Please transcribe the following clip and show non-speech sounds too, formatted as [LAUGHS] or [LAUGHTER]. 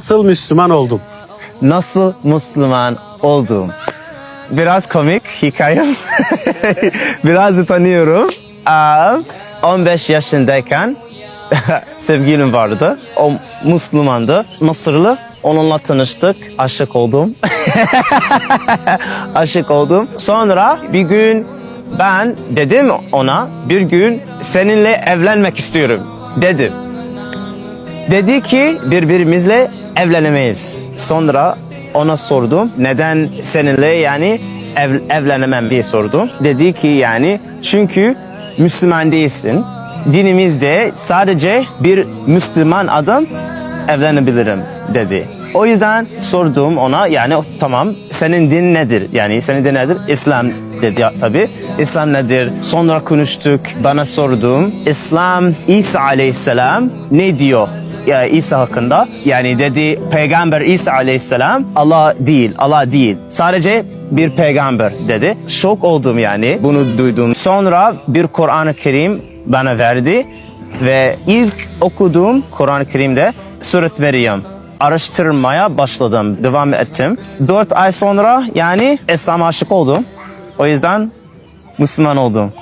Nasıl Müslüman oldum? Nasıl Müslüman oldum? Biraz komik hikayem. [LAUGHS] Biraz utanıyorum. Aa, 15 yaşındayken [LAUGHS] sevgilim vardı. O Müslümandı. Mısırlı. Onunla tanıştık. Aşık oldum. [LAUGHS] Aşık oldum. Sonra bir gün ben dedim ona bir gün seninle evlenmek istiyorum dedim. Dedi ki birbirimizle evlenemeyiz. Sonra ona sordum neden seninle yani ev, evlenemem diye sordum. Dedi ki yani çünkü Müslüman değilsin. Dinimizde sadece bir Müslüman adam evlenebilirim dedi. O yüzden sordum ona yani tamam senin din nedir? Yani senin din nedir? İslam dedi tabi. İslam nedir? Sonra konuştuk. Bana sordum. İslam İsa aleyhisselam ne diyor? Ya İsa hakkında. Yani dedi peygamber İsa aleyhisselam Allah değil Allah değil. Sadece bir peygamber dedi. Şok oldum yani bunu duydum. Sonra bir Kur'an-ı Kerim bana verdi ve ilk okuduğum Kur'an-ı Kerim'de Suret Meryem araştırmaya başladım devam ettim. Dört ay sonra yani İslam'a aşık oldum. O yüzden Müslüman oldum